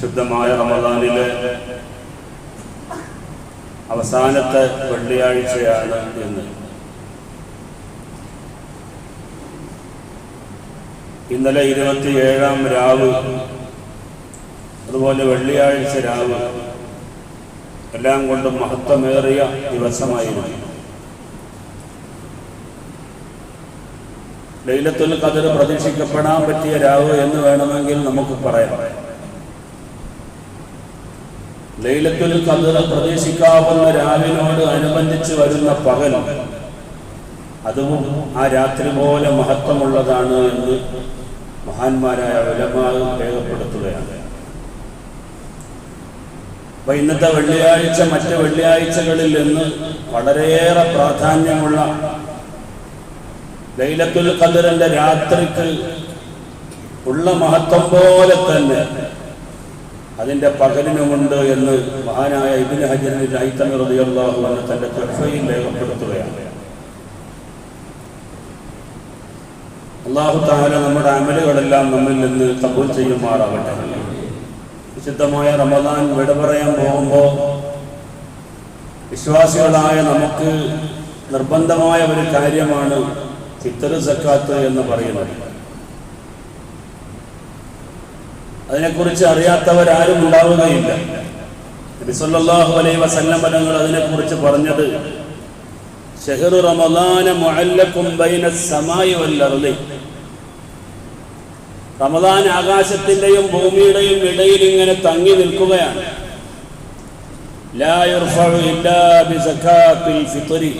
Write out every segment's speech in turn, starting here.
ശുദ്ധമായ റമദാനിലെ അവസാനത്തെ വെള്ളിയാഴ്ചയാണ് എന്ന് ഇന്നലെ ഇരുപത്തിയേഴാം രാവ് അതുപോലെ വെള്ളിയാഴ്ച രാവ് എല്ലാം കൊണ്ടും മഹത്വമേറിയ ദിവസമായിരുന്നു. ലൈലത്തുൽ കതിര് പ്രതീക്ഷിക്കപ്പെടാൻ പറ്റിയ രാവ് എന്ന് വേണമെങ്കിൽ നമുക്ക് പറയാം. ലൈലത്തുൽ ഖദർ പ്രതീക്ഷിക്കാവുന്ന രാവിനോട് അനുബന്ധിച്ച് വരുന്ന പകൽ അതും ആ രാത്രി പോലെ മഹത്വമുള്ളതാണ് എന്ന് മഹാന്മാരായ ഉലമാവ് രേഖപ്പെടുത്തുകയാണ്. അപ്പൊ ഇന്നത്തെ വെള്ളിയാഴ്ച മറ്റ് വെള്ളിയാഴ്ചകളിൽ നിന്ന് വളരെയേറെ പ്രാധാന്യമുള്ള ലൈലത്തുൽ ഖദറിന്റെ രാത്രിക്ക് ഉള്ള മഹത്വം പോലെ തന്നെ അതിന്റെ പകലിനുമുണ്ട് എന്ന് മഹാനായ ഇബിന് ഹജറിന് റളിയല്ലാഹു അൻഹു തന്റെ തൊഫയിൽ രേഖപ്പെടുത്തുകയാണ്. അള്ളാഹു താല നമ്മുടെ അമലുകളെല്ലാം നമ്മിൽ നിന്ന് കബൂൽ ചെയ്യുമാറാവട്ടെ. വിശുദ്ധമായ റമദാൻ വിട പറയാൻ പോകുമ്പോൾ വിശ്വാസികളായ നമുക്ക് നിർബന്ധമായ ഒരു കാര്യമാണ് ഫിത്തർ സക്കാത്ത് എന്ന് പറയുന്നത്. അതിനെക്കുറിച്ച് അറിയാത്തവരാരും ഉണ്ടാവുകയില്ല. നബിസല്ലാഹു അലൈ വസല്ലം അതിനെക്കുറിച്ച് പറഞ്ഞത് റമദാൻ ആകാശത്തിന്റെയും ഭൂമിയുടെയും ഇടയിൽ ഇങ്ങനെ തങ്ങി നിൽക്കുകയാണ്. ലാ ഇല്ലാ ബിസകാത്തിൽ ഫിത്രി.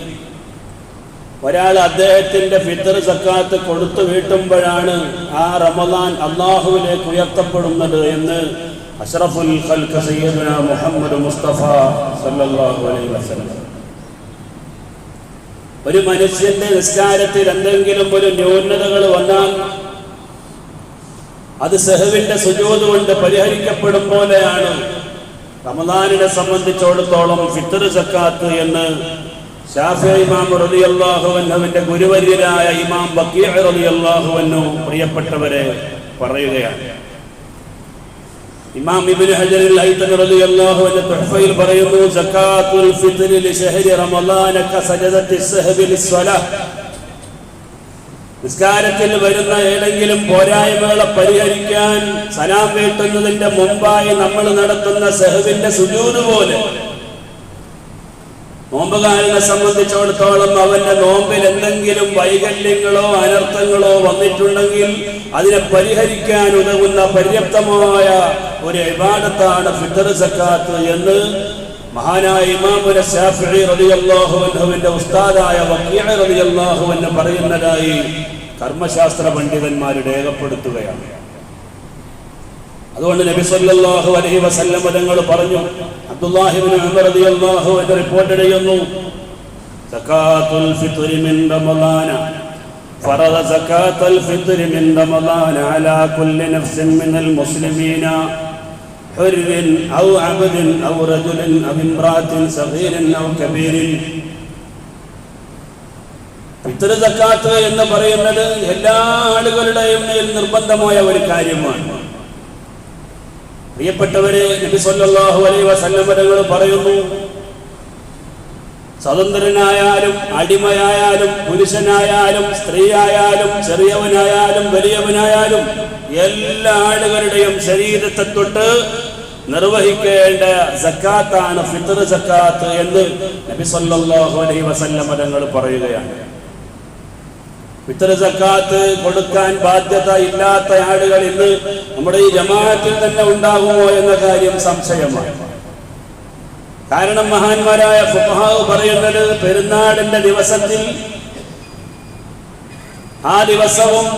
ഒരാൾ അദ്ദേഹത്തിന്റെ ഫിത്തർ സക്കാത്ത് കൊടുത്തു വീട്ടുമ്പോഴാണ് ആ റമദാൻ അള്ളാഹുവിലേക്ക് ഉയർത്തപ്പെടുന്നത് എന്ന് അഷ്റഫുൽ ഖൽഖ മുഹമ്മദ് മുസ്തഫ സല്ലല്ലാഹു അലൈഹി വസല്ലം. ഒരു മനുഷ്യന്റെ നിസ്കാരത്തിൽ എന്തെങ്കിലും ഒരു ന്യൂനതകൾ വന്നാൽ അത് സെഹുവിന്റെ സുജോത് കൊണ്ട് പരിഹരിക്കപ്പെടും പോലെയാണ്. റമദാനിനെ സംബന്ധിച്ചിടത്തോളം ഫിത്തർ സക്കാത്ത് എന്ന് ഷാഫി ഇമാം റളിയല്ലാഹു അൻഹുവിന്റെ ഗുരുവര്യരായ ഇമാം അൻഹു പ്രിയപ്പെട്ടവരെ പറയുകയാണ്. ഇമാം ഇബ്നു ഹജറിൽ അൽ-ഹൈതമി തുഹഫയിൽ പറയുന്നു സക്കാത്തുൽ ഫിത്റിൽ ഷഹരി ശഹരി സജദത്തി സഹബിൽ സ്വലാ നിസ്കാരത്തിൽ വരുന്ന ഏതെങ്കിലും പോരായ്മകളെ പരിഹരിക്കാൻ സലാം വീട്ടുന്നതിന്റെ മുമ്പായി നമ്മൾ നടത്തുന്ന സഹബിന്റെ സുജൂത് പോലെ നോമ്പുകാരനെ സംബന്ധിച്ചിടത്തോളം അവന്റെ നോമ്പിൽ എന്തെങ്കിലും വൈകല്യങ്ങളോ അനർത്ഥങ്ങളോ വന്നിട്ടുണ്ടെങ്കിൽ അതിനെ പരിഹരിക്കാൻ ഉതകുന്ന പര്യാപ്തമായ ഒരു വിവാദത്താണ് ഫിത്തർ സക്കാത്ത് എന്ന് മഹാനായ ഇമാമുന ശാഫിഈ റളിയല്ലാഹു അൻഹുവിന്റെ ഉസ്താദായ വക്കീഅ റളിയല്ലാഹു അൻഹു പറയുന്നതായി കർമ്മശാസ്ത്ര പണ്ഡിതന്മാർ രേഖപ്പെടുത്തുകയാണ്. അതുകൊണ്ട് നബി സല്ലല്ലാഹു അലൈഹി വസല്ലം തങ്ങൾ പറഞ്ഞു അബ്ദുല്ലാഹി ഇബ്നു ഉമർ റളിയല്ലാഹു അൻഹു റിപ്പോർട്ട് ചെയ്യുന്നു സകാത്തുൽ ഫിത്രി മിൻ റമളാന فرض زكاة الفطر من رمضان على كل نفس من المسلمين حر أو عبد أو رجل أو امرأة صغير أو كبير ഫിത്തർ സക്കാത്ത് എന്ന് പറയുന്നത് എല്ലാ ആളുകളുടെയും മേൽ നിർബന്ധമായ ഒരു കാര്യമാണ് പ്രിയപ്പെട്ടവരെ നബി സല്ലല്ലാഹു അലൈഹി തങ്ങൾ പറയുന്നു സ്വതന്ത്രനായാലും അടിമയായാലും പുരുഷനായാലും സ്ത്രീയായാലും ചെറിയവനായാലും വലിയവനായാലും എല്ലാ ആളുകളുടെയും ശരീരത്തെ തൊട്ട് നിർവഹിക്കേണ്ട സക്കാത്താണ് ഫിത്തർ സക്കാത്ത് എന്ന് നബി സല്ലല്ലാഹു അലൈഹി വസല്ലം തങ്ങൾ പറയുകയാണ്. ഫിത്തർ സക്കാത്ത് കൊടുക്കാൻ ബാധ്യത ഇല്ലാത്ത ആളുകൾ ഇന്ന് നമ്മുടെ ഈ ജമാഅത്തിൽ തന്നെ ഉണ്ടാകുമോ എന്ന കാര്യം സംശയമാണ്. കാരണം മഹാന്മാരായ ഫുഹാവ് പറയുന്നത് പെരുന്നാടിന്റെ ദിവസത്തിൽ ആ ദിവസവും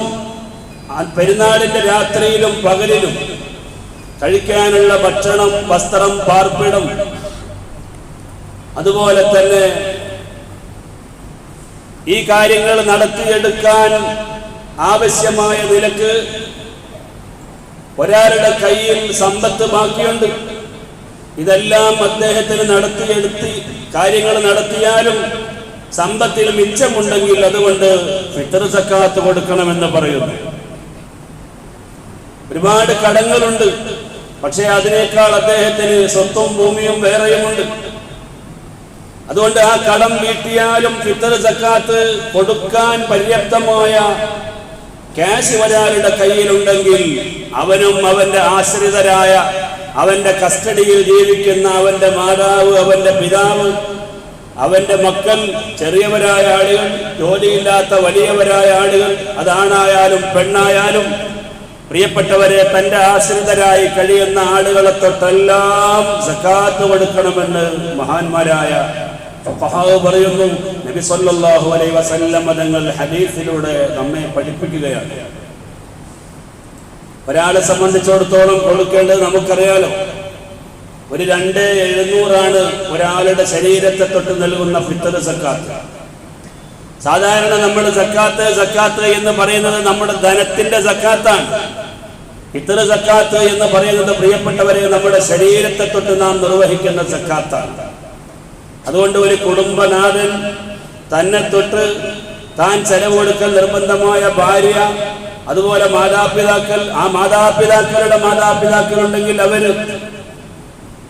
പെരുന്നാടിന്റെ രാത്രിയിലും പകലിലും കഴിക്കാനുള്ള ഭക്ഷണം വസ്ത്രം പാർപ്പിടം അതുപോലെ തന്നെ ഈ കാര്യങ്ങൾ നടത്തിയെടുക്കാൻ ആവശ്യമായ നിലയ്ക്ക് ഒരാളുടെ കയ്യിൽ സമ്പത്ത് ബാക്കിയുണ്ട്. ഇതെല്ലാം അദ്ദേഹത്തിന് നടത്തിയെടുത്ത് കാര്യങ്ങൾ നടത്തിയാലും സമ്പത്തിൽ മിച്ചമുണ്ടെങ്കിൽ അതുകൊണ്ട് ഫിത്തർ സക്കാത്ത് കൊടുക്കണമെന്ന് പറയുന്നു. ഒരുപാട് കടങ്ങളുണ്ട്. പക്ഷേ അതിനേക്കാൾ അദ്ദേഹത്തിന് സ്വത്തും ഭൂമിയും വേറെയുമുണ്ട്. അതുകൊണ്ട് ആ കടം വീട്ടിയാലും ഫിത്തർ സക്കാത്ത് കൊടുക്കാൻ പര്യാപ്തമായ ക്യാഷ് ഒരാളുടെ കയ്യിലുണ്ടെങ്കിൽ അവനും അവന്റെ ആശ്രിതരായ അവന്റെ കസ്റ്റഡിയിൽ ജീവിക്കുന്ന അവന്റെ മാതാവ് അവന്റെ പിതാവ് അവന്റെ മക്കൾ ചെറിയവരായ ആളുകൾ ജോലിയില്ലാത്ത വലിയവരായ ആളുകൾ അതാണായാലും പെണ്ണായാലും പ്രിയപ്പെട്ടവരെ തന്റെ ആശ്രിതരായി കഴിയുന്ന ആളുകളെ തൊട്ടെല്ലാം സക്കാത്ത് കൊടുക്കണമെന്ന് മഹാന്മാരായ പറയുന്നു നബി സല്ലല്ലാഹു അലൈഹി വസല്ലം തങ്ങൾ ഹദീസിലൂടെ നമ്മെ പഠിപ്പിക്കുകയാണ്. ഒരാളെ സംബന്ധിച്ചിടത്തോളം കൊടുക്കേണ്ടത് നമുക്കറിയാലോ ഒരു രണ്ട് എഴുന്നൂറാണ് ഒരാളുടെ ശരീരത്തെ തൊട്ട് നൽകുന്ന ഫിത്തർ സക്കാത്ത്. സാധാരണ നമ്മൾ സക്കാത്ത് സക്കാത്ത് എന്ന് പറയുന്നത് നമ്മുടെ ധനത്തിന്റെ സക്കാത്താണ്. ഫിത്തർ സക്കാത്ത് എന്ന് പറയുന്നത് പ്രിയപ്പെട്ടവരെ നമ്മുടെ ശരീരത്തെ തൊട്ട് നാം നിർവഹിക്കുന്ന സക്കാത്താണ്. അതുകൊണ്ട് ഒരു കുടുംബനാഥൻ തന്നെ തൊട്ട് താൻ ചെലവ് കൊടുക്കൽ നിർബന്ധമായ ഭാര്യ അതുപോലെ മാതാപിതാക്കൾ ആ മാതാപിതാക്കളുടെ മാതാപിതാക്കളുണ്ടെങ്കിൽ അവർ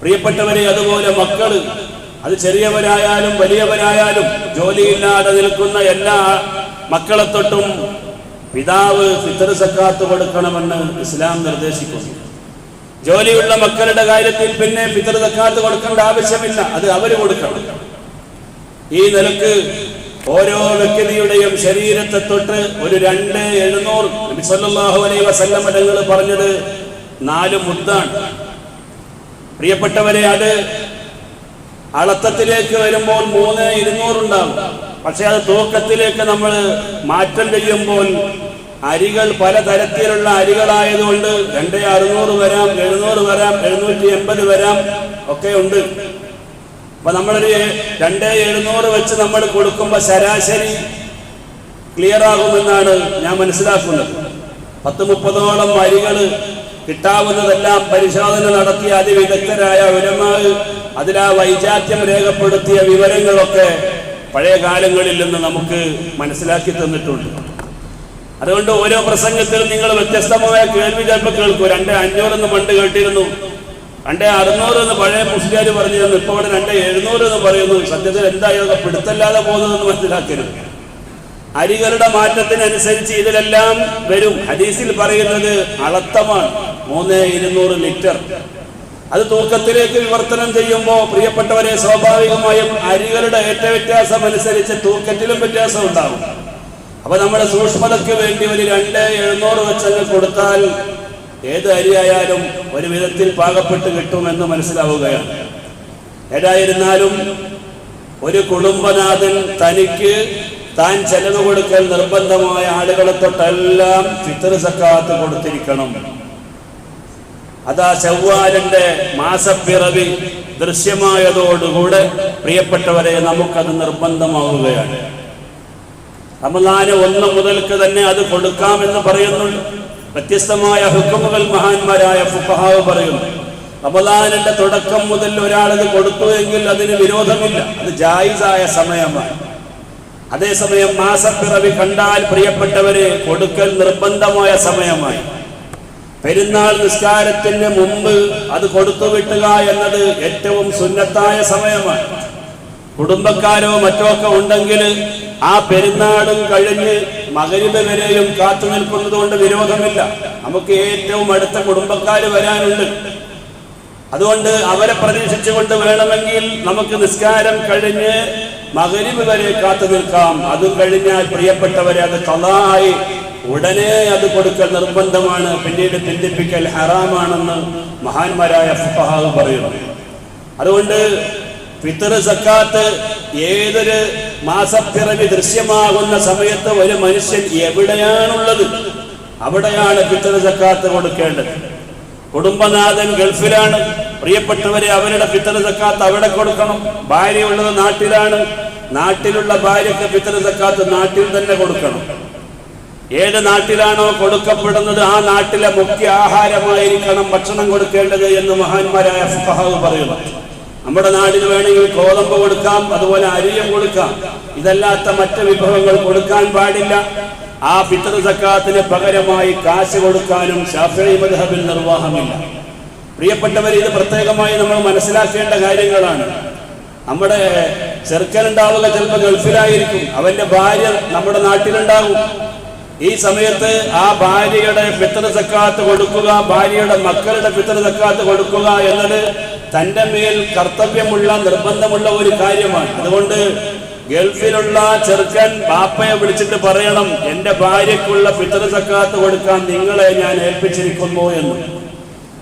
പ്രിയപ്പെട്ടവരെ അതുപോലെ മക്കൾ അത് ചെറിയവരായാലും വലിയവരായാലും ജോലിയില്ലാതെ നിൽക്കുന്ന എല്ലാ മക്കളെ തൊട്ടും പിതാവ് ഫിത്തർ സക്കാത്ത് കൊടുക്കണമെന്ന് ഇസ്ലാം നിർദ്ദേശിക്കുന്നു. ജോലിയുള്ള മക്കളുടെ കാര്യത്തിൽ പിന്നെ പിതൃതക്കാത്ത് കൊടുക്കേണ്ട ആവശ്യമില്ല. അത് അവർ കൊടുക്കണം. ഈ നിലയ്ക്ക് ഓരോ വ്യക്തിയുടെയും ശരീരത്തെ തൊട്ട് ഒരു രണ്ട് എഴുന്നൂറ് നബി സല്ലല്ലാഹു അലൈഹി വസല്ലം പറഞ്ഞത് നാല് മുദ്ദാണ്. പ്രിയപ്പെട്ടവരെ അത് അളത്തത്തിലേക്ക് വരുമ്പോൾ മൂന്ന് ഇരുന്നൂറുണ്ടാവും പക്ഷെ അത് തൂക്കത്തിലേക്ക് നമ്മൾ മാറ്റം ചെയ്യുമ്പോൾ അരികൾ പലതരത്തിലുള്ള അരികളായതുകൊണ്ട് രണ്ട് അറുന്നൂറ് വരാം എഴുന്നൂറ് വരാം എഴുന്നൂറ്റി എൺപത് വരാം ഒക്കെ ഉണ്ട്. അപ്പൊ നമ്മളൊരു രണ്ട് എഴുന്നൂറ് വെച്ച് നമ്മൾ കൊടുക്കുമ്പോൾ ശരാശരി ക്ലിയർ ആകുമെന്നാണ് ഞാൻ മനസ്സിലാക്കുന്നത്. പത്ത് മുപ്പതോളം അരികൾ കിട്ടാവുന്നതെല്ലാം പരിശോധന നടത്തിയ അതിവിദഗ്ധരായ ഉലമാവ് അതിലാ വൈജാത്യം രേഖപ്പെടുത്തിയ വിവരങ്ങളൊക്കെ പഴയ കാലങ്ങളിൽ നിന്ന് നമുക്ക് മനസ്സിലാക്കി തന്നിട്ടുണ്ട്. അതുകൊണ്ട് ഓരോ പ്രസംഗത്തിലും നിങ്ങൾ വ്യത്യസ്തമായ കേൾവി ചിലപ്പോൾ കേൾക്കും. രണ്ട് അഞ്ഞൂറെന്ന് പണ്ട് കേട്ടിരുന്നു. രണ്ട് അറുന്നൂറ് എന്ന് പഴയ മുസ്ലിയാർ പറഞ്ഞിരുന്നു. ഇപ്പോൾ ഇവിടെ രണ്ട് എഴുന്നൂറ് എന്ന് പറയുന്നു. സത്യത്തിൽ എന്തായാലും പിടുത്തല്ലാതെ പോകുന്നതെന്ന് മനസ്സിലാക്കരുത്. അരികളുടെ മാറ്റത്തിനനുസരിച്ച് ഇതിലെല്ലാം വരും. ഹദീസിൽ പറയുന്നത് അളത്തമാണ്. മൂന്ന് ഇരുന്നൂറ് ലിറ്റർ. അത് തൂക്കത്തിലേക്ക് വിവർത്തനം ചെയ്യുമ്പോൾ പ്രിയപ്പെട്ടവരെ സ്വാഭാവികമായും അരികളുടെ ഏറ്റ വ്യത്യാസം അനുസരിച്ച് തൂക്കത്തിലും വ്യത്യാസം ഉണ്ടാവും അപ്പൊ നമ്മുടെ സൂക്ഷ്മതയ്ക്ക് വേണ്ടി ഒരു രണ്ട് എഴുന്നൂറ് വെച്ചങ്ങ് കൊടുത്താൽ ഏത് അരിയായാലും ഒരു വിധത്തിൽ പാകപ്പെട്ട് കിട്ടുമെന്ന് മനസ്സിലാവുകയാണ്. ഏതായിരുന്നാലും ഒരു കുടുംബനാഥൻ തനിക്ക് താൻ ചെലവ് കൊടുക്കൽ നിർബന്ധമായ ആളുകളെ തൊട്ടെല്ലാം ഫിത്തർ സക്കാത്ത് കൊടുത്തിരിക്കണം. അതാ ചൊവ്വാലിന്റെ മാസപ്പിറവി ദൃശ്യമായതോടുകൂടെ പ്രിയപ്പെട്ടവരെ നമുക്കത് നിർബന്ധമാവുകയാണ്. റമദാന് ഒന്ന് മുതൽക്ക് തന്നെ അത് കൊടുക്കാമെന്ന് പറയുന്നുണ്ട്. വ്യത്യസ്തമായ ഹുക്കുമുകൾ മഹാന്മാരായ ഫുഖഹാവ് പറയുന്നു. റമദാനിന്റെ തുടക്കം മുതൽ ഒരാൾ അത് എങ്കിൽ അതിന് വിരോധമില്ല. അത് ജായിസായ സമയമാണ്. അതേസമയം മാസപ്പിറവി കണ്ടാൽ പ്രിയപ്പെട്ടവരെ കൊടുക്കൽ നിർബന്ധമായ സമയമായി. പെരുന്നാൾ നിസ്കാരത്തിന് മുമ്പ് അത് കൊടുത്തുവിട്ടുക എന്നത് ഏറ്റവും സുന്നത്തായ സമയമാണ്. കുടുംബക്കാരോ മറ്റോ ഒക്കെ ഉണ്ടെങ്കിൽ ആ പെരുന്നാളും കഴിഞ്ഞ് മകരിബ് വരെയും കാത്തു നിൽക്കുന്നത് കൊണ്ട് വിരോധമില്ല. നമുക്ക് ഏറ്റവും അടുത്ത കുടുംബക്കാർ വരാനുണ്ട്. അതുകൊണ്ട് അവരെ പ്രതീക്ഷിച്ചുകൊണ്ട് വേണമെങ്കിൽ നമുക്ക് നിസ്കാരം കഴിഞ്ഞ് മകരിബ് വരെ കാത്തു നിൽക്കാം. അത് കഴിഞ്ഞാൽ പ്രിയപ്പെട്ടവരെ അത് തലായി ഉടനെ അത് കൊടുക്കൽ നിർബന്ധമാണ്. പിന്നീട് പിന്തിപ്പിക്കൽ ഹറാമാണെന്ന് മഹാന്മാരായ പറയുന്നു. അതുകൊണ്ട് ഫിത്തർ സക്കാത്ത് ഏതൊരു മാസപ്പിറവി ദൃശ്യമാകുന്ന സമയത്ത് ഒരു മനുഷ്യൻ എവിടെയാണുള്ളത്? അവിടെയാണ് പിത്തൃ സക്കാത്ത് കൊടുക്കേണ്ടത്. കുടുംബനാഥൻ ഗൾഫിലാണ്. പ്രിയപ്പെട്ടവരെ അവരുടെ പിത്തൃ സക്കാത്ത് അവിടെ കൊടുക്കണം. ഭാര്യ ഉള്ളത് നാട്ടിലാണ്. നാട്ടിലുള്ള ഭാര്യക്ക് പിത്തൃ സക്കാത്ത് നാട്ടിൽ തന്നെ കൊടുക്കണം. ഏത് നാട്ടിലാണോ കൊടുക്കപ്പെടുന്നത് ആ നാട്ടിലെ മുഖ്യ ആഹാരമായിരിക്കണം ഭക്ഷണം കൊടുക്കേണ്ടത് എന്ന് മഹാന്മാരായ ഫുഖഹാവ് പറയുന്നു. നമ്മുടെ നാടിന് വേണമെങ്കിൽ ഗോതമ്പ് കൊടുക്കാം അതുപോലെ അരിയും കൊടുക്കാം. ഇതല്ലാത്ത മറ്റു വിഭവങ്ങൾ കൊടുക്കാൻ പാടില്ല. ആ ഫിത്തർ സക്കാത്തിന് പകരമായി കാശ് കൊടുക്കാനും ഷാഫി മദ്ഹബിൽ നിർവാഹമില്ല. പ്രിയപ്പെട്ടവർ ഇത് പ്രത്യേകമായി നമ്മൾ മനസ്സിലാക്കേണ്ട കാര്യങ്ങളാണ്. നമ്മുടെ ചെറുക്കനുണ്ടാവുക ചിലപ്പോൾ ഗൾഫിലായിരിക്കും. അവന്റെ ഭാര്യ നമ്മുടെ നാട്ടിലുണ്ടാകും. ഈ സമയത്ത് ആ ഭാര്യയുടെ പിത്തൃ സക്കാത്ത് കൊടുക്കുക ഭാര്യയുടെ മക്കളുടെ പിത്തൃ സക്കാത്ത് കൊടുക്കുക എന്നത് തന്റെ മേൽ കർത്തവ്യമുള്ള നിർബന്ധമുള്ള ഒരു കാര്യമാണ്. അതുകൊണ്ട് ഗൾഫിലുള്ള ചെറുക്കൻ ബാപ്പയെ വിളിച്ചിട്ട് പറയണം എന്റെ ഭാര്യക്കുള്ള പിതൃ സക്കാത്ത് കൊടുക്കാൻ നിങ്ങളെ ഞാൻ ഏൽപ്പിച്ചിരിക്കുന്നു എന്ന്.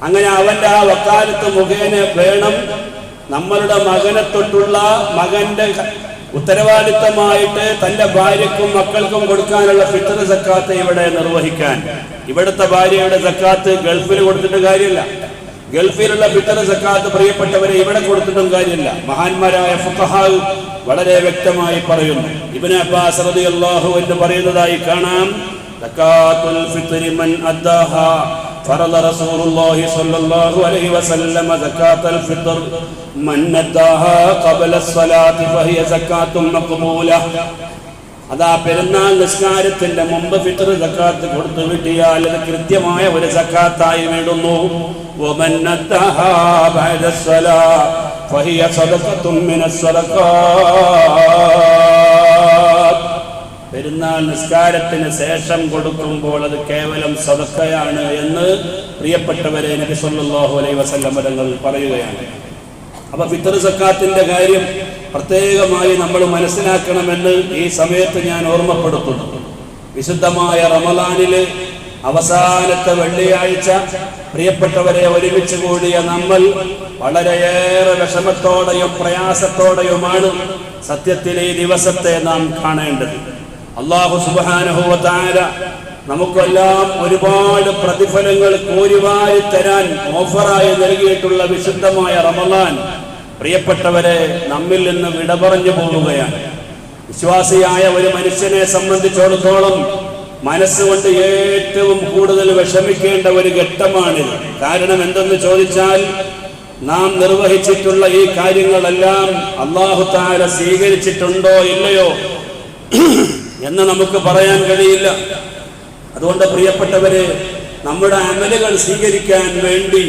അങ്ങനെ അവന്റെ ആ വക്കാലത്ത് മുഖേന വേണം നമ്മളുടെ മകനെ തൊട്ടുള്ള മകന്റെ ഉത്തരവാദിത്തമായിട്ട് തന്റെ ഭാര്യക്കും മക്കൾക്കും കൊടുക്കാനുള്ള ഫിത്തർ സക്കാത്ത് ഇവിടെ നിർവഹിക്കാൻ. ഇവിടുത്തെ ഭാര്യയുടെ സക്കാത്ത് ഗൾഫിൽ കൊടുത്തിട്ട് കാര്യമില്ല. ഗൾഫിലുള്ള ഫിത്തർ സക്കാത്ത് പ്രിയപ്പെട്ടവരെ ഇവിടെ കൊടുത്തിട്ടും കാര്യമില്ല മഹാന്മാരായ ഫുഖഹാവ് വളരെ വ്യക്തമായി പറയുന്നു ഇബ്നു അബ്ബാസ് റളിയല്ലാഹു എന്ന് പറയുന്നതായി കാണാം സക്കാത്തുൽ ഫിത്രി മൻ അദ്ദാഹാ فرض رسول الله صلى الله عليه وسلم زكاة الفطر من نداها قبل الصلاة فهي زكاة مقبولة അതാ പെരുന്നാൾ നിസ്കാരത്തിന്റെ മുമ്പ് ഫിത്തർ സക്കാത്ത് കൊടുത്തു കിട്ടിയാൽ അത് കൃത്യമായ ഒരു സക്കാത്തായി വിടുന്നു പെരുന്നാൾ നിസ്കാരത്തിന് ശേഷം കൊടുക്കുമ്പോൾ അത് കേവലം സദക്കയാണ് എന്ന് പ്രിയപ്പെട്ടവരെ നബി സല്ലല്ലാഹു അലൈഹി വസല്ലം തങ്ങൾ പറയുകയാണ്. അപ്പൊ ഫിത്തർ സക്കാത്തിന്റെ കാര്യം പ്രത്യേകമായി നമ്മൾ മനസ്സിലാക്കണമെന്ന് ഈ സമയത്ത് ഞാൻ ഓർമ്മപ്പെടുത്തുന്നു. വിശുദ്ധമായ റമലാനിൽ അവസാനത്തെ വെള്ളിയാഴ്ച പ്രിയപ്പെട്ടവരെ ഒരുമിച്ച് കൂടിയ നമ്മൾ വളരെയേറെ വിഷമത്തോടെയും പ്രയാസത്തോടെയുമാണ് സത്യത്തിൽ ഈ ദിവസത്തെ നാം കാണേണ്ടത്. അള്ളാഹു സുബാനുഭവത്താര നമുക്കെല്ലാം ഒരുപാട് പ്രതിഫലങ്ങൾ കോരിവാരി തരാൻ ഓഫറായി നൽകിയിട്ടുള്ള വിശുദ്ധമായ റമലാൻ പ്രിയപ്പെട്ടവരെ നമ്മിൽ നിന്ന് വിട പറഞ്ഞു പോവുകയാണ്. വിശ്വാസിയായ ഒരു മനുഷ്യനെ സംബന്ധിച്ചിടത്തോളം മനസ്സുകൊണ്ട് ഏറ്റവും കൂടുതൽ വിഷമിക്കേണ്ട ഒരു ഘട്ടമാണിത്. കാരണം എന്തെന്ന് ചോദിച്ചാൽ നാം നിർവഹിച്ചിട്ടുള്ള ഈ കാര്യങ്ങളെല്ലാം അള്ളാഹു താര സ്വീകരിച്ചിട്ടുണ്ടോ ഇല്ലയോ എന്ന് നമുക്ക് പറയാൻ കഴിയില്ല. അതുകൊണ്ട് പ്രിയപ്പെട്ടവരെ നമ്മുടെ അമലുകൾ സ്വീകരിക്കാൻ വേണ്ടി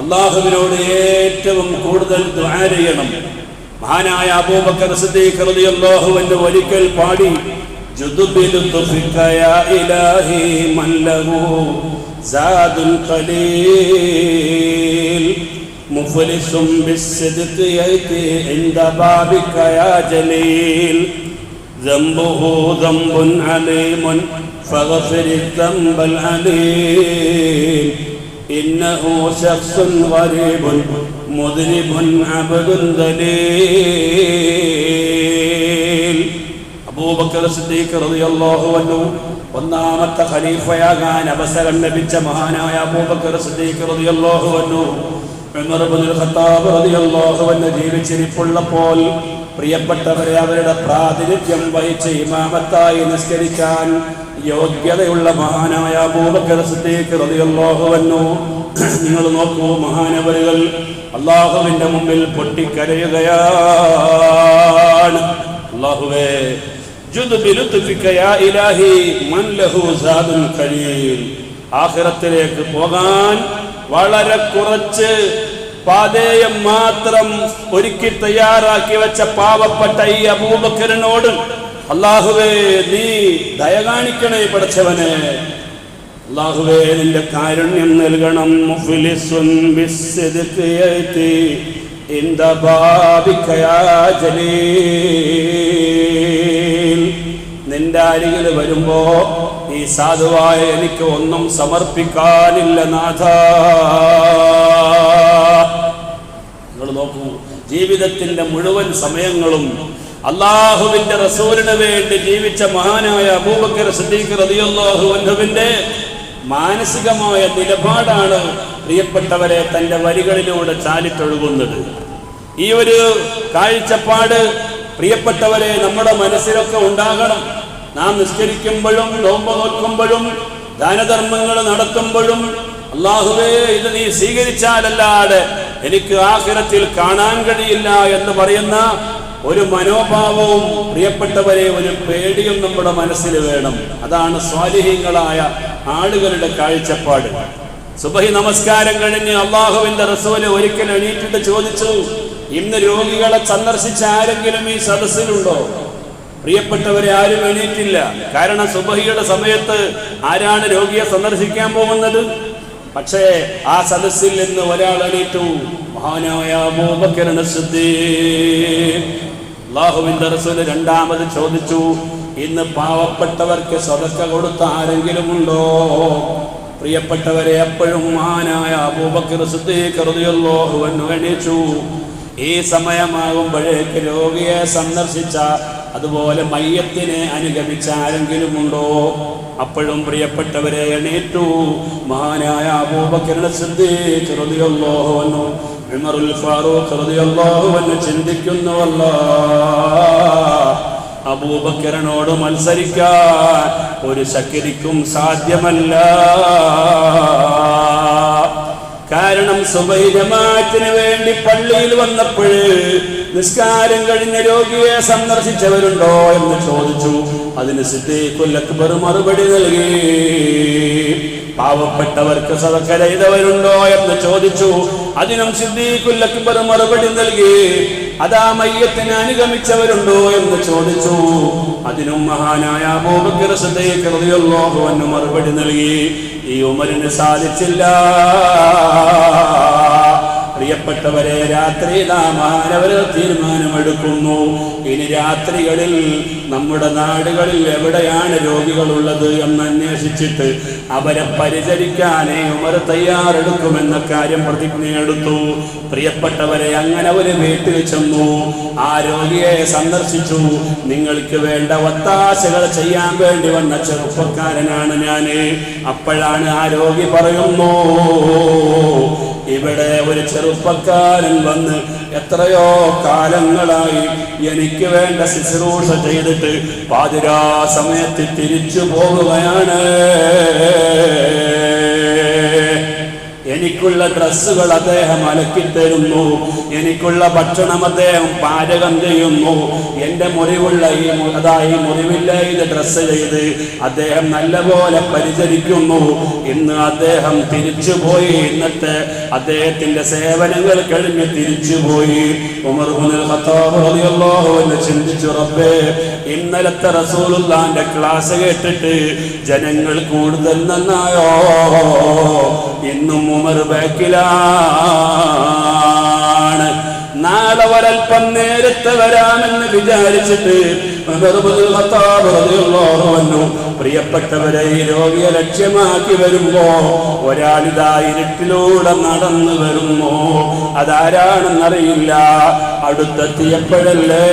അള്ളാഹുവിനോട് ഏറ്റവും കൂടുതൽ ദുആ ചെയ്യണം മഹാനായ അബൂബക്കർ സിദ്ദീഖ് റളിയല്ലാഹു അൻഹു ഒരിക്കൽ പാടി ജുദുബിലുതു ഫിക യാ ഇലാഹി മൻ ലഹു സാദുൽ ഖലീൽ മുഫ്ലിസും ബിസ്സദ്ഖി യഅതി ഇൻദ ബാബിക യാ ജലീൽ ذنبه ذنب عليم فاغفر الذنب العليم إنه شخص غريب مذنب عبد ذليل അബൂബക്കർ സിദ്ദീഖ് റളിയല്ലാഹു അൻഹു ഒന്നാമത്തെ ഖലീഫയാകാൻ അവസരം ലഭിച്ച മഹാനായ അബൂബക്കർ സിദ്ദീഖ് റളിയല്ലാഹു അൻഹു ഉമർ ഇബ്നുൽ ഖത്താബ് റളിയല്ലാഹു അൻഹു ജീവിച്ചിരിപ്പുള്ളപ്പോൾ പ്രിയപ്പെട്ടവരെ അവരുടെ പ്രാതിനിധ്യം വഹിച്ച് ഇമാമത്തായി നിസ്കരിക്കാൻ യോഗ്യതയുള്ള മഹാനായ റളിയല്ലാഹു അൻഹു. നിങ്ങൾ നോക്കൂ മഹാനവരുകൾ അള്ളാഹുവിന്റെ മുമ്പിൽ പൊട്ടിക്കരയുകയാണ്. അള്ളാഹുവേ ആഖിറത്തിലേക്ക് പോകാൻ വളരെ കുറച്ച് പാതേയം മാത്രം ഒരുക്കി തയ്യാറാക്കി വെച്ച പാവപ്പെട്ട ഈ അബൂബക്കറിനോട് അള്ളാഹുവേ നീ ദയ കാണിക്കണേ പഠിച്ചവനെ അള്ളാഹുവേ നിന്റെ കാരുണ്യം നൽകണം. നിന്റെ അരികിൽ വരുമ്പോ ഈ സാധുവായ എനിക്ക് ഒന്നും സമർപ്പിക്കാനില്ല നാഥ. നിങ്ങൾ നോക്കൂ ജീവിതത്തിന്റെ മുഴുവൻ സമയങ്ങളും അള്ളാഹുവിന്റെ റസൂലിന് വേണ്ടി ജീവിച്ച മഹാനായ അബൂബക്കർ സിദ്ദീഖ് മാനസികമായ നിലപാടാണ് പ്രിയപ്പെട്ടവരെ തന്റെ വരികളിലൂടെ ചാലിട്ടൊഴുകുന്നത് ഈ ഒരു കാഴ്ചപ്പാട് പ്രിയപ്പെട്ടവരെ നമ്മുടെ മനസ്സിലൊക്കെ ഉണ്ടാകണം. നാം നിസ്കരിക്കുമ്പോഴും നോമ്പ് നോക്കുമ്പോഴും ദാനധർമ്മങ്ങൾ നടത്തുമ്പോഴും അള്ളാഹുവേ ഇത് നീ സ്വീകരിച്ചാലല്ലാതെ എനിക്ക് ആഹ്ലത്തിൽ കാണാൻ കഴിയില്ല എന്ന് പറയുന്ന ഒരു മനോഭാവവും പ്രിയപ്പെട്ടവരെ ഒരു പേടിയും നമ്മുടെ മനസ്സിൽ വേണം. അതാണ് സ്വാലിഹ്യങ്ങളായ ആളുകളുടെ കാഴ്ചപ്പാട്. സുബഹി നമസ്കാരം കഴിഞ്ഞ് അള്ളാഹുവിന്റെ റസൂൽ ഒരിക്കൽ എണീറ്റിട്ട് ചോദിച്ചു ഇന്ന് രോഗികളെ സന്ദർശിച്ച ആരെങ്കിലും ഈ സദസ്സിലുണ്ടോ? പ്രിയപ്പെട്ടവരെ ആരും എണീറ്റില്ല. കാരണം സുബഹിയുടെ സമയത്ത് ആരാണ് രോഗിയെ സന്ദർശിക്കാൻ പോകുന്നത്? പക്ഷേ ആ സദസ്സിൽ നിന്ന് ഒരാൾ എണീറ്റു. മഹാനായ അള്ളാഹുവിന്റെ റസൂൽ രണ്ടാമത് ചോദിച്ചു ഇന്ന് പാവപ്പെട്ടവർക്ക് സ്വതക്ക കൊടുത്ത ആരെങ്കിലും ഉണ്ടോ? പ്രിയപ്പെട്ടവരെ എപ്പോഴും മാനായ അബൂബക്കർ ഈ സമയമാകുമ്പോഴേക്ക് രോഗിയെ സന്ദർശിച്ച അതുപോലെ മയ്യത്തിനെ അനുഗമിച്ച ആരെങ്കിലും ഉണ്ടോ? അപ്പോഴും പ്രിയപ്പെട്ടവരെ എണീറ്റു. മഹാനായ അബൂബക്കറിന്റെ സിദ്ദീഖ് അൻഹു ഉമറുൽ ഫാറൂഖ് റളിയല്ലാഹു അൻഹു ചിന്തിക്കുന്നുവല്ലോ അബൂബക്കറിനോട് മത്സരിക്കാൻ ഒരു ശക്തിക്കും സാധ്യമല്ല. കാരണം സുബൈ ജമാഅത്തിന് വേണ്ടി പള്ളിയിൽ വന്നപ്പോൾ നിസ്കാരം കഴിഞ്ഞ രോഗിയെ സന്ദർശിച്ചവരുണ്ടോ എന്ന് ചോദിച്ചു. അതിന് സിദ്ദീഖുൽ അക്ബർ മറുപടി നൽകി. പാവപ്പെട്ടവർക്ക് സദക്ക ചെയ്തവരുണ്ടോ എന്ന് ചോദിച്ചു. അതിനും സിദ്ദീഖുൽ അക്ബർ മറുപടി നൽകി അതാ മയ്യത്തിന് അനുഗമിച്ചവരുണ്ടോ എന്ന് ചോദിച്ചു. അതിനും മഹാനായ അബൂബക്കർ മറുപടി നൽകി ഈ ഉമറിന് സാധിച്ചില്ല. പ്രിയപ്പെട്ടവരെ രാത്രി നാം മാനവര് തീരുമാനമെടുക്കുന്നു. ഇനി രാത്രികളിൽ നമ്മുടെ നാടുകളിൽ എവിടെയാണ് രോഗികളുള്ളത് എന്ന് അന്വേഷിച്ചിട്ട് അവരെ പരിചരിക്കാനേ ഉമർ തയ്യാറെടുക്കുമെന്ന കാര്യം പ്രതിജ്ഞയെടുത്തു. പ്രിയപ്പെട്ടവരെ അങ്ങനെ ഒരു വീട്ടിൽ ചെന്നു. ആ രോഗിയെ സന്ദർശിച്ചു. നിങ്ങൾക്ക് വേണ്ട ഒത്താശകൾ ചെയ്യാൻ വേണ്ടി വന്ന ചെറുപ്പക്കാരനാണ് ഞാൻ അപ്പോഴാണ് ആ രോഗി പറയുന്നു ഇവിടെ ഒരു ചെറുപ്പക്കാരൻ വന്ന് എത്രയോ കാലങ്ങളായി എനിക്ക് വേണ്ട ശുശ്രൂഷ ചെയ്തിട്ട് പാതിരാ സമയത്ത് തിരിച്ചു പോകുകയാണ് എനിക്കുള്ള ഡ്രസ്സുകൾ അദ്ദേഹം അലക്കിത്തരുന്നു. എനിക്കുള്ള ഭക്ഷണം അദ്ദേഹം പാചകം ചെയ്യുന്നു. എന്റെ മുറിവുള്ള ഈ അതാ ഈ മുറിവില്ല ഇത് ഡ്രസ്സ് ചെയ്ത് അദ്ദേഹം നല്ലപോലെ പരിചരിക്കുന്നു. ഇന്ന് അദ്ദേഹം തിരിച്ചു പോയി എന്നിട്ട് അദ്ദേഹത്തിന്റെ സേവനങ്ങൾ കഴിഞ്ഞ് തിരിച്ചുപോയി. ഉമർ ചിന്തിച്ചു റബ്ബേ ഇന്നലത്തെ റസൂലുള്ളാന്റെ ക്ലാസ് കേട്ടിട്ട് ജനങ്ങൾ കൂടുതൽ നന്നായോ? ഇന്നും ഉമർ ബാക്കിലാണ്. നാളെ ഒരൽപ്പം നേരത്തെ വരാമെന്ന് വിചാരിച്ചിട്ട് അൻഹു പ്രിയപ്പെട്ടവരെ രോഗിയെ ലക്ഷ്യമാക്കി വരുമ്പോ ഒരാളിതാ ഇരുട്ടിലൂടെ നടന്നു വരുമോ അതാരാണെന്നറിയില്ല. അടുത്തെത്തിയപ്പോഴല്ലേ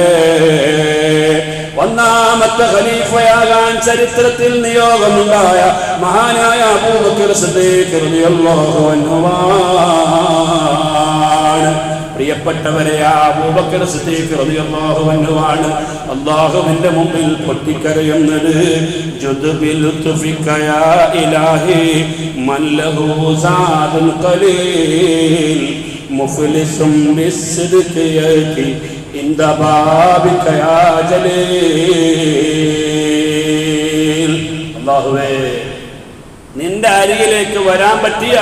ഒന്നാമത്തെ ഖലീഫയാകാൻ ചരിത്രത്തിൽ നിയോഗമുണ്ടായ മഹാനായ അബൂബക്കർ റളിയല്ലാഹു പ്രിയപ്പെട്ടവരെ ആ അബൂബക്കർ സിദ്ദീഖ് റളിയല്ലാഹു അല്ലാഹുവിന്റെ മുമ്പിൽ പൊട്ടിക്കരയുന്നത്. ഇലാഹി മൻ ലഹു ഖലീൽ മുഫ്ലിസും നിന്റെ അരികിലേക്ക് വരാൻ പറ്റിയ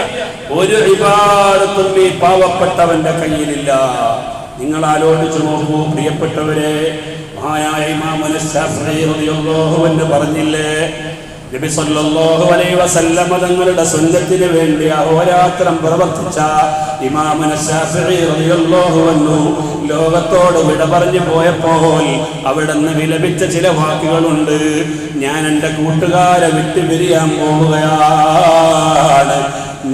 ഒരു വിഭാഗത്തും ഈ പാവപ്പെട്ടവന്റെ കയ്യിലില്ല. നിങ്ങൾ ആലോചിച്ചു നോക്കൂ പ്രിയപ്പെട്ടവരെ മഹാനായ ഇമാമുന എന്ന് പറഞ്ഞില്ലേ നബി സല്ലല്ലാഹു അലൈഹി വസല്ലമ തങ്ങളുടെ സുന്നത്തിന് വേണ്ടി അഹോരാത്രം പ്രവർത്തിച്ച ഇമാമുന ശാഫിഈ റളിയല്ലാഹു അൻഹു ലോകത്തോട് വിട പറഞ്ഞു പോയപ്പോൾ അവിടെ നിന്ന് വിലപിച്ച ചില വാക്കുകളുണ്ട്. ഞാൻ എന്റെ കൂട്ടുകാരെ വിട്ടു പിരിയാൻ പോവുകയാണ്.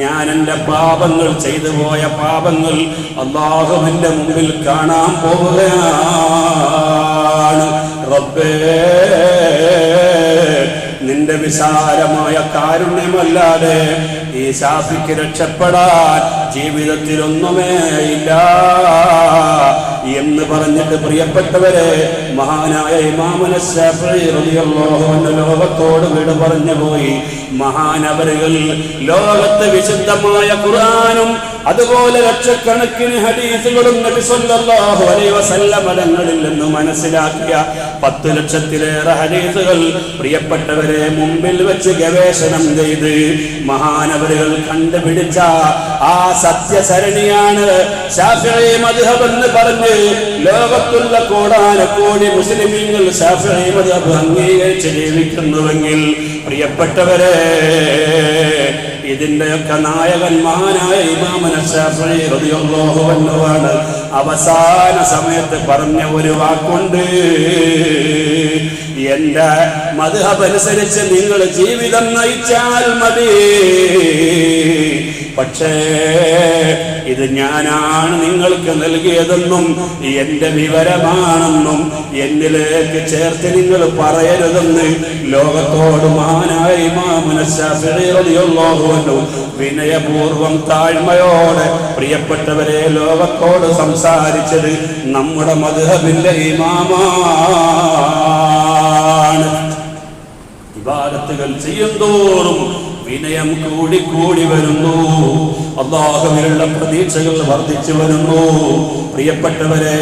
ഞാൻ എന്റെ പാപങ്ങൾ ചെയ്തു പോയ പാപങ്ങൾ അള്ളാഹുവിന്റെ മുമ്പിൽ കാണാൻ പോവുകയാണ്. റബ്ബേ നിന്റെ വിശാലമായ കാരുണ്യമല്ലാതെ ഈ ശാസിക്ക് രക്ഷപ്പെടാൻ ജീവിതത്തിലൊന്നുമേ ഇല്ല എന്ന് പറഞ്ഞിട്ട് പ്രിയപ്പെട്ടവരെ മഹാനായ ലോകത്തോട് വിട പറഞ്ഞു പോയി. മഹാനവരുകൾ ലോകത്ത് വിശുദ്ധമായ ഖുർആനും അതുപോലെ ലക്ഷക്കണക്കിന് ഹദീസുകളും നബി സല്ലല്ലാഹു അലൈഹി തങ്ങളിൽ നിന്ന് മനസ്സിലാക്കിയ പത്ത് ലക്ഷത്തിലേറെ ഹദീസുകൾ പ്രിയപ്പെട്ടവരെ മുമ്പിൽ വെച്ച് ഗവേഷണം ചെയ്ത് മഹാനവരുകൾ കണ്ടുപിടിച്ച ആ സത്യസരണിയാണ് എന്ന് പറഞ്ഞ് ലോകത്തുള്ള കോടാനക്കോടി മുസ്ലിമീങ്ങൾ മദ്ഹബ് അംഗീകരിച്ച് ജീവിക്കുന്നുവെങ്കിൽ പ്രിയപ്പെട്ടവരെ ഇതിന്റെയൊക്കെ നായകൻ മഹാനായ ഇമാമന ശാഫിഈ റളിയല്ലാഹു അൻഹു അവസാന സമയത്ത് പറഞ്ഞ ഒരു വാക്കുണ്ട്. എന്റെ മധുഹബ് അനുസരിച്ച് നിങ്ങൾ ജീവിതം നയിച്ചാൽ മതി. പക്ഷേ ഇത് ഞാനാണ് നിങ്ങൾക്ക് നൽകിയതെന്നും എന്റെ വിവരമാണെന്നും എന്നിലേക്ക് ചേർത്ത് നിങ്ങൾ പറയരുതെന്ന് ലോകത്തോട് റളിയല്ലാഹു അൻഹു വിനയപൂർവം താഴ്മയോടെ പ്രിയപ്പെട്ടവരെ ലോകത്തോട് സംസാരിച്ചത് നമ്മുടെ മധുഹബിന്റെ ഇമാമാണ് ഇബാദത്തുകൾ ചെയ്യുന്തോറും വിനയം കൂടി കൂടി വരുന്നു. അള്ളാഹുവിനുള്ള പ്രതീക്ഷകൾ വർദ്ധിച്ചു വരുന്നു. പ്രിയപ്പെട്ടവരെ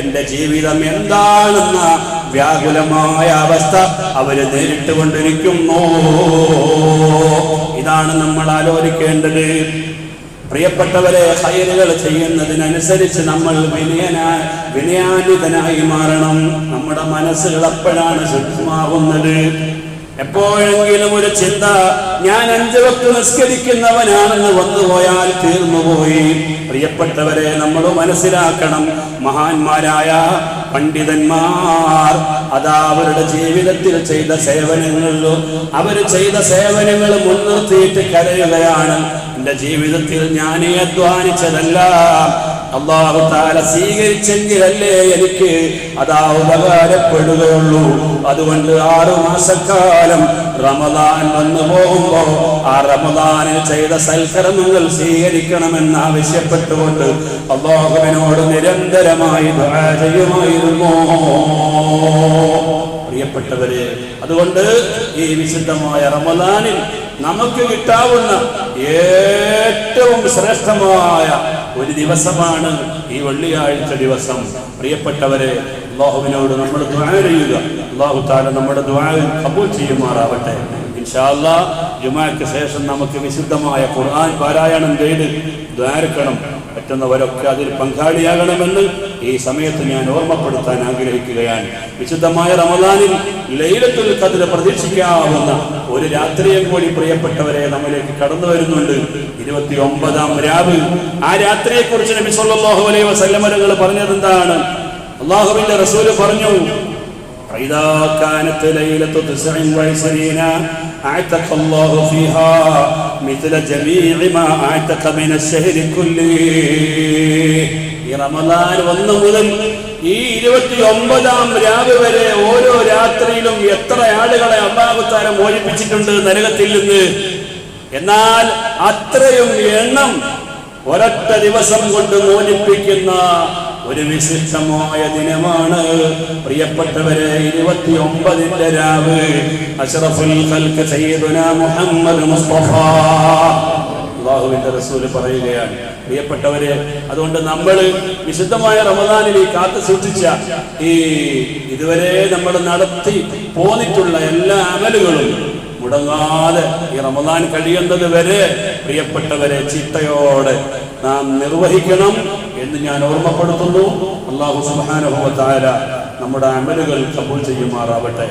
എന്റെ ജീവിതം എന്താണെന്ന വ്യാകുലമായ അവസ്ഥ അവർ നേരിട്ടുകൊണ്ടിരിക്കുന്നു. ഇതാണ് നമ്മൾ ആലോചിക്കേണ്ടത്. പ്രിയപ്പെട്ടവരെ ഹൈറുകൾ ചെയ്യുന്നതിനനുസരിച്ച് നമ്മൾ വിനയന വിനയാന്വിതനായി മാറണം. നമ്മുടെ മനസ്സുകൾ അപ്പോഴാണ് ശുദ്ധമാവുന്നത് എപ്പോഴെങ്കിലും ഒരു ചിന്ത ഞാൻ അഞ്ചു വക്ത് നിസ്കരിക്കുന്നവനാണെന്ന് വന്നുപോയാൽ തീർന്നുപോയി. പ്രിയപ്പെട്ടവരെ നമ്മൾ മനസ്സിലാക്കണം മഹാന്മാരായ പണ്ഡിതന്മാർ അതാ അവരുടെ ജീവിതത്തിൽ ചെയ്ത സേവനങ്ങളിലും അവർ ചെയ്ത സേവനങ്ങൾ മുൻനിർത്തിയിട്ട് കരയുകയാണ്. എന്റെ ജീവിതത്തിൽ ഞാൻ അധ്വാനിച്ചതല്ല. അള്ളാഹു താല സ്വീകരിച്ചെങ്കിലല്ലേ എനിക്ക് അതാ ഉപകാരപ്പെടുകയുള്ളൂ. അതുകൊണ്ട് ആറു മാസക്കാലം റമദാൻ വന്നു പോകുമ്പോ ആ റമദാനിൽ ചെയ്ത സൽക്കർമ്മങ്ങൾ സ്വീകരിക്കണമെന്ന് ആവശ്യപ്പെട്ടുകൊണ്ട് അള്ളാഹുവിനോട് നിരന്തരമായി ചെയ്യുമായിരുന്നു. പ്രിയപ്പെട്ടവരെ അതുകൊണ്ട് ഈ വിശുദ്ധമായ റമദാനിൽ നമുക്ക് കിട്ടാവുന്ന ഏറ്റവും ശ്രേഷ്ഠമായ ഒരു ദിവസമാണ് ഈ വെള്ളിയാഴ്ച ദിവസം. പ്രിയപ്പെട്ടവരെ അള്ളാഹുവിനോട് നമ്മൾ ദ്വാര ചെയ്യുക. അള്ളാഹു താല നമ്മുടെ ദ്വാര കബൂൽ ചെയ്യുമാറാവട്ടെ. ഇൻഷാല്ല ജുമാക്ക് ശേഷം നമുക്ക് വിശുദ്ധമായ ഖുർആൻ പാരായണം ചെയ്ത് ദ്വാരക്കണം പറ്റുന്നവരൊക്കെ അതിൽ പങ്കാളിയാകണമെന്ന് ഈ സമയത്ത് ഞാൻ ഓർമ്മപ്പെടുത്താൻ ആഗ്രഹിക്കുകയാണ് വിശുദ്ധമായ റമദാനിൽ ലൈലത്തുൽ ഖദ്ർ പ്രതീക്ഷിക്കാവുന്ന ഒരു രാത്രിയും കൂടി പ്രിയപ്പെട്ടവരെ നമ്മിലേക്ക് കടന്നു വരുന്നുണ്ട് ഇരുപത്തി ഒമ്പതാം രാവ് ആ രാത്രിയെ കുറിച്ച് നബി സല്ലല്ലാഹു അലൈഹി വസല്ലമകൾ പറഞ്ഞത് എന്താണ് അള്ളാഹുവിന്റെ റസൂല് പറഞ്ഞു فإذا كانت ليلة تسع وعشرين أعتق الله فيها مثل جميع ما أعتق من الشهر كله ഈ റമദാൻ വന്നു മുതൽ ഈ ഇരുപത്തി ഒമ്പതാം രാവ് വരെ ഓരോ രാത്രിയിലും എത്ര ആളുകളെ അമ്മാവത്താരം മോചിപ്പിച്ചിട്ടുണ്ട് നരകത്തിൽ നിന്ന്. എന്നാൽ അത്രയും എണ്ണം ഒരൊറ്റ ദിവസം കൊണ്ട് മോചിപ്പിക്കുന്ന ഒരു വിശിഷ്ടമായ ദിനമാണ്. പ്രിയപ്പെട്ടവരെ ഇരുപത്തി ഒമ്പതിന്റെ രാവ് അഷറഫുൽ മുഹമ്മദ് മുസ്തഫ. അള്ളാഹുവിന്റെ റസൂൽ പറയുകയാണ് പ്രിയപ്പെട്ടവരെ അതുകൊണ്ട് നമ്മൾ വിശുദ്ധമായ റമദാനിൽ ഈ കാത്തു സൂക്ഷിച്ച ഈ ഇതുവരെ നമ്മൾ നടത്തി പോന്നിട്ടുള്ള എല്ലാ അമലുകളും മുടങ്ങാതെ ഈ റമദാൻ കഴിയുന്നത് വരെ പ്രിയപ്പെട്ടവരെ ചിട്ടയോടെ നാം നിർവഹിക്കണം എന്ന് ഞാൻ ഓർമ്മപ്പെടുത്തുന്നു. അള്ളാഹു സുബാനുഭവത്തായ നമ്മുടെ അമലുകൾ കബൂൾ ചെയ്യുമാറാവട്ടെ.